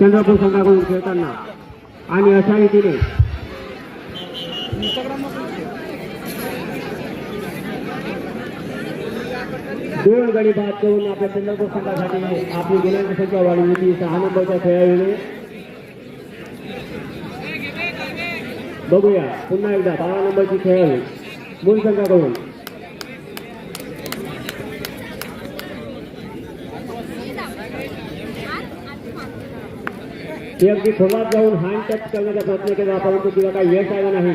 चंद्रपूर संघाकडून खेळताना आणि अशा रीतीने दोन गडी बाद करून आपल्या चंद्रपूर संघासाठी आपली गुणांची संख्या वाढली होती. सहा नंबरच्या खेळाडूने. बघूया पुन्हा एकदा बारा नंबरची खेळाडू मूळ संघाकडून. ती अगदी खोलात जाऊन हँड टच करण्याचा प्रयत्न केला परंतु तिला काही यश आलं नाही।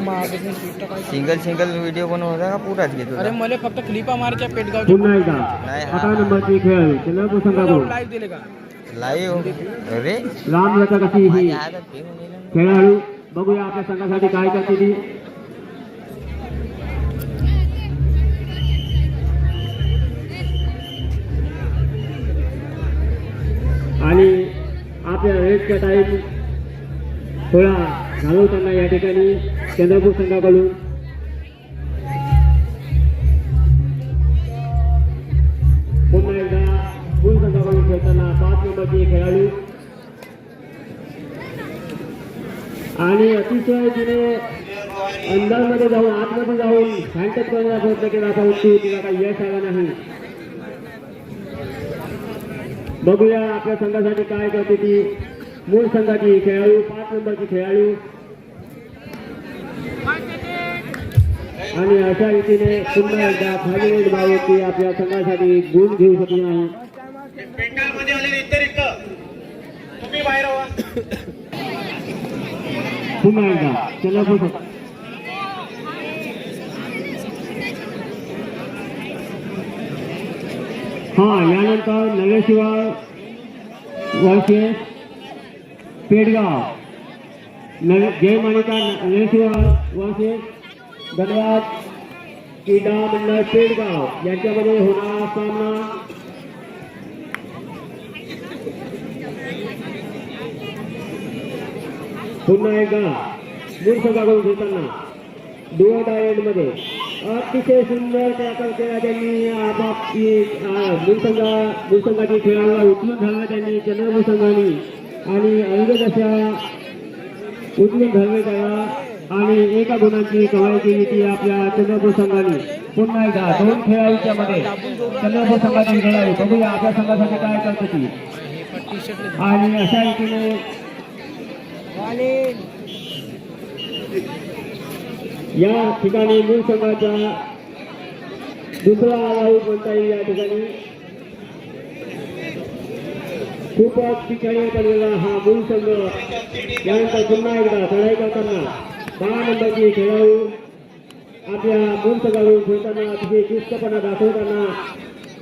सिंगल सिंगल व्हिडिओ बनवता का पुराच घेतो अरे मला फक्त क्लिपा मारच्या पेटगाव पुन्हा एकदा। नाही, नंबरची खेळाडू चंद्रपूर संघाकडून लाईव्ह दिले का लाईव्ह अरे। लांब लचक अशी ही. खेळाडू बघूया आपल्या संघासाठी काय करते ती आपल्या रेडचा टाईम थोडा घालवताना या ठिकाणी चंद्रपूर संघाकडून. पुन्हा एकदा मूळ संघाकडून खेळताना पाच नंबरचे खेळाडू. आणि अतिशय तिने अंदाजमध्ये जाऊन आतमध्ये जाऊन हँडटच करण्याचा प्रयत्न केला परंतु तिला काही यश आला नाही. बघूया आपल्या संघासाठी काय करते ती मूळ संघाची खेळाडू पाच नंबरची खेळाडू. आणि अशा रीतीने पुन्हा एकदा खाली एक आपल्या संघासाठी गुण घेऊ शकली नाही पुन्हा एकदा चला हा यानंतर नगरशिवाय वर्षे पेडगाव. नग जय मालिका नगरशिवाय वर्षे धन्यवाद क्रीडा मंडळ पेडगाव यांच्यामध्ये होणारा सामना. पुन्हा एकदा मूळ संघाकडून घेताना डुअर डायरेक्टमध्ये अतिशय सुंदर प्रकार केला त्यांनी आपापली मूळ संघा खेळाडूला उचलून धरला त्यांनी चंद्रपूर आणि अंगद अशा उचलून धरले त्याला. आणि एका गुणांची कमाई केली ती आपल्या चंद्रपूर संघाने. पुन्हा एकदा दोन खेळाडूच्या मध्ये. चंद्रपूर संघाची खेळाडू बघूया आपल्या संघासाठी काय करतो ती? आणि अशा रीतीने या ठिकाणी मूळ संघाचा दुसरा आऊट म्हणता येईल या ठिकाणी? खूपच ठिकाणी पडलेला हा मूळ संघ यानंतर पुन्हा एकदा चढाई करताना दहा नंबरची खेळाडू आपल्या मूळ संघाकडून खेळताना तिथे चुस्तपणा दाखवताना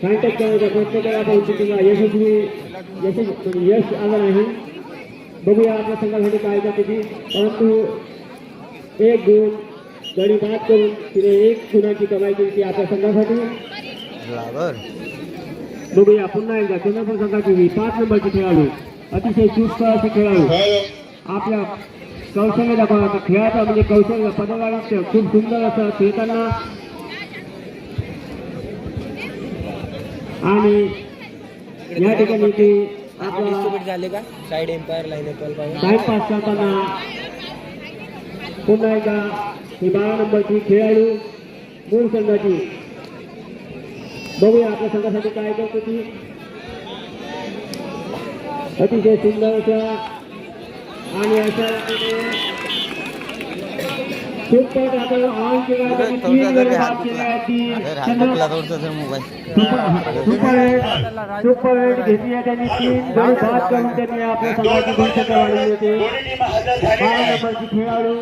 कॉन्टॅक्ट करण्याचा प्रयत्न केला. परंतु तिला यशस्वी यशस्वी यश आलं नाही. बघूया आपल्या संघासाठी काय करते ती. परंतु एक गुण गडी बाद करून तिने एक गुणाची कमाई केली ती आपल्या संघासाठी. बघूया पुन्हा एकदा चंद्रपूर संघाची ही पाच नंबरची खेळाडू अतिशय चुस्त अशी खेळाडू. आपल्या कौशल्य दाखवण्याचा खेळाचा म्हणजे कौशल्य पदवारीत खूप सुंदर असं खेळताना. आणि या ठिकाणी ती झाले का? साईड एम्पायर लाईन पाहिजे टाइमपास करताना पुन्हा एकदा ही बारा नंबरची खेळाडू मूळ संघाची बघूया आपल्या संघासाठी काय करतो ती. अतिशय सुंदर आणि अशा सुपर एट घेतली आहे त्यांनी तीन गडी बाद करून त्यांनी आपल्या संघाची वाढवली होती बारा नंबरची खेळाडू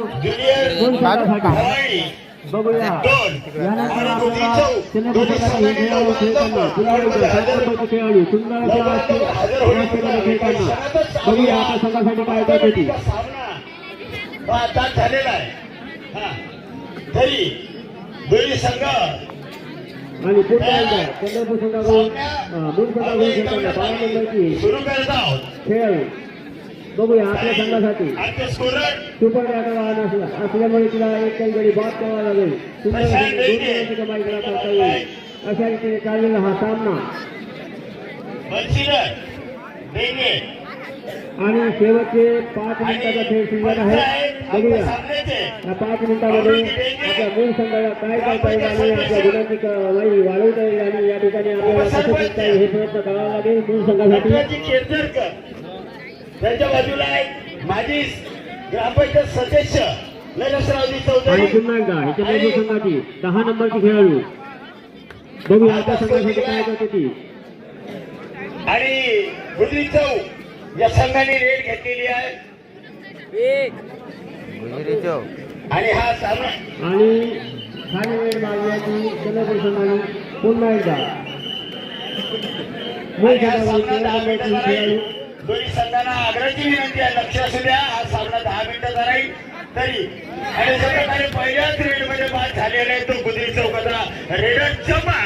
बघूया यानंतर आपल्याला हे खेळाडू खेळताना पुन्हा खेळाडू सुंदर अशा खेळताना बघूया आपल्या संघासाठी काय करते ती आता झालेला आहे तरी दोन्ही संघ आणि पुन्हा चंद्रपूर संघाकडून सुरू करत आहोत. खेळाडू बघूया आपल्या संघासाठी. सुपर डाटा वाहन असला असल्यामुळे तिला एक काही गडी बाद करावा लागेल. कमाई करता येईल अशा रीतीने चाललेला हा सामना. आणि शेवटचे पाच मिनिटाचा खेळ शिल्लक पंच आहे. बघूया. या पाच मिनिटामध्ये आपल्या मूळ संघाला काय करता येईल आणि आपल्या गुणांची कमाई वाढवता येईल आणि या ठिकाणी आपल्याला कसं जिंकता येईल हे प्रयत्न करावा लागेल मूळ संघासाठी. त्यांच्या बाजूला माजी ग्रामपंचायत सदस्य नरसरावजी आणि चौधरी. पुन्हा एकदा ह्याच्या मूळ संघाची दहा नंबरची खेळाडू. बघूया आपल्या संघासाठी काय करते ती? आणि गुजरी चौ या संघाने रेड घेतलेली आहे. आणि हा सामना आणि खाली वेळ मागण्याची संघाने पुन्हा एकदा. दोन्ही संघांना आग्रहाची विनंती आहे. लक्ष असू द्या. हा सामना दहा मिनिटाचा राहील तरी आणि अशा प्रकारे पहिल्याच रेडमध्ये बाद झालेला आहे तो गुजरी चौकाचा रेडर जमा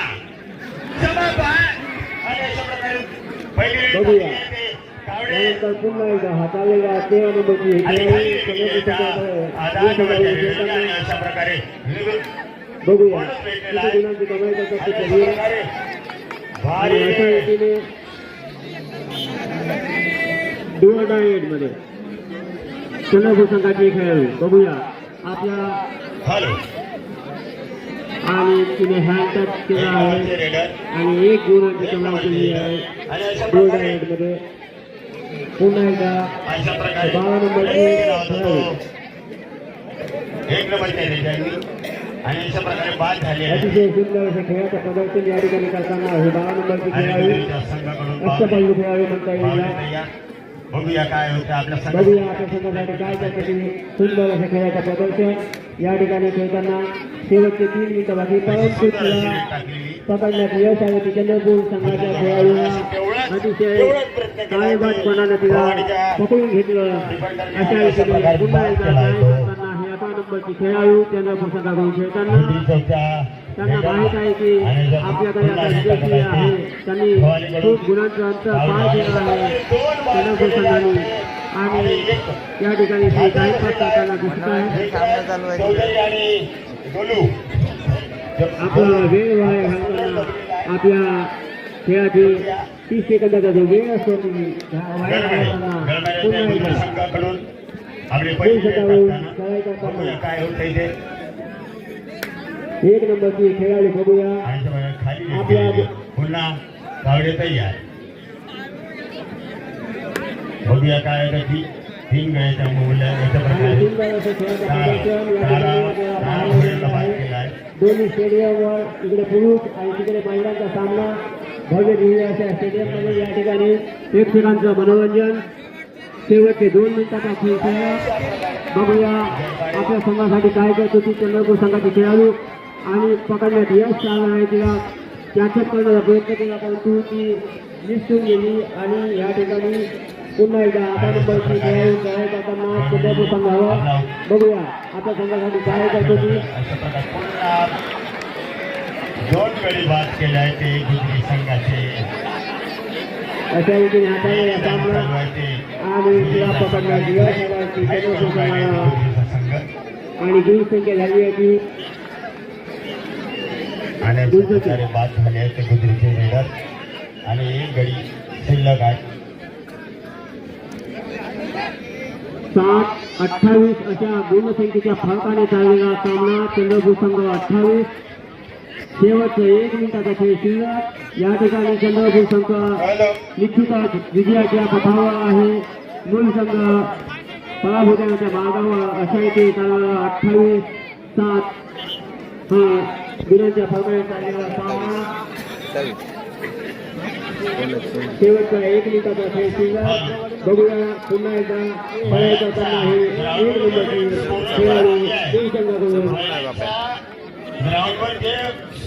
जमा बाय आणि अशा प्रकारे पहिली रेड अशा प्रकारे निघून बघूया किती गुणांची कमाई करतात आणि ते अशा बघूया प्रकारे आणि भारी अशा रीतीने डुअल डायटमध्ये चंद्रपूर संघाचे खेळाडू बघूया आपल्या हॅलो आणि तिने हँड टच केला आहे रेडर आणि एक गुणांची कमाई केली आहे आणि अशा डुअल प्रकारे डायटमध्ये पुन्हा एकदा बारा नंबरची एक आणि अशा प्रकारे बाद झाली अतिशय सुंदर असे खेळाचं प्रदर्शन या ठिकाणी करताना हे बारा नंबरची संघाकडून अष्टपैलू खेळाडू म्हणता येईल. बघूया काय होतं आपल्या बघूया आपल्या संघासाठी काय करते ती सुंदर असं खेळाचं प्रदर्शन या ठिकाणी खेळताना शेवटचे तीन मिनिटं बाकी परंतु टाकलेली पकडण्यात यश आले की चंद्रपूर संघाच्या खेळाडूला अतिशय काळेबाजपणानं तिला पकडून घेतलं. अशा रीतीने पुन्हा एकदा काय करताना हे अठरा नंबरची खेळाडू चंद्रपूर संघाकडून खेळताना त्यांना माहीत आहे की आपल्याकडे आता आहे. त्यांनी खूप गुणांचं अंतर पार केलं आहे. चंद्रपूर संघाने आणि या ठिकाणी काही दिसत आहे. सामना चालू आहे चौधरी आणि गोलू आपला वेळ वाया घालताना आपल्या खेळाची तीस सेकंदाचा जो वेळ असतो तो वाया घालताना पुन्हा एकदा संघाकडून आपले दोन पैसे षटकावरून टाकताना खेळायला बघूया करताना काय होतं इथे एक नंबरची खेळाडू बघूया आणि ते बघा खाली आपल्या- गेलेली. पुन्हा गावडे तयार बघूया काय होतं ती तीन गळ्याच्या मुलं याच्या प्रकारे आहे. दोन्ही स्टेडियमवर इकडे पुरुष आणि तिकडे महिलांचा सामना. भव्य दिव्य अशा स्टेडियममध्ये या ठिकाणी प्रेक्षकांचं मनोरंजन. शेवटचे दोन मिनिटाचा खेळ खेळला बघूया आपल्या संघासाठी काय करतो ती चंद्रपूर संघाचे खेळाडू. आणि पकडण्यात यश आलं आहे तिला. कॅचअप करण्याचा प्रयत्न केला परंतु ती निसटून गेली आणि या ठिकाणी पुन्हा एकदा आता नंबरची खेळाडू खेळायला करताना चंद्रपूर संघावर बघूया आपल्या संघासाठी काय करतो ती अशा प्रकारे पुन्हा दोन गडी बाद केले आहे ते गुजरी संघाचे अशा रीतीने हाताळलेला सामना चालू आहे ते आणि तिला पकडण्यात यश आलं की काही चंद्रपूर करून राहिले संघाला गुजरीचा संघ आणि गुण संख्या झाली आहे की आणि अशा प्रकारे बाद झाले आहे ते गुजरीचे रेडर आणि एक गडी शिल्लक आहे सात अठ्ठावीस अशा गुणसंख्येच्या फरकाने चाललेला सामना चंद्रपूर संघ अठ्ठावीस. शेवटचा एक मिनिटाचा खेळ शिल्लक. या ठिकाणी चंद्रपूर संघ हॅलो निश्चितच विजयाच्या पथावर आहे. मूल संघ पराभूतांच्या मार्गावर अशा इथे चाललेला अठ्ठावीस सात. हा गुणांच्या फरकाने चाललेला सामना. चल शेवटचा एक मिनिटाचा खेळ शिल्लक बघूया पुन्हा एकदा बघायला करताना हे एक नंबरची खेळाडू दोन संघाकडून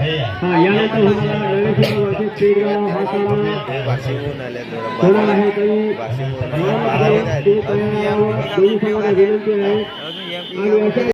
यहाँ तो हमारा रवि सिंह पीड़ा थोड़ा है कहीं हमारा विनती है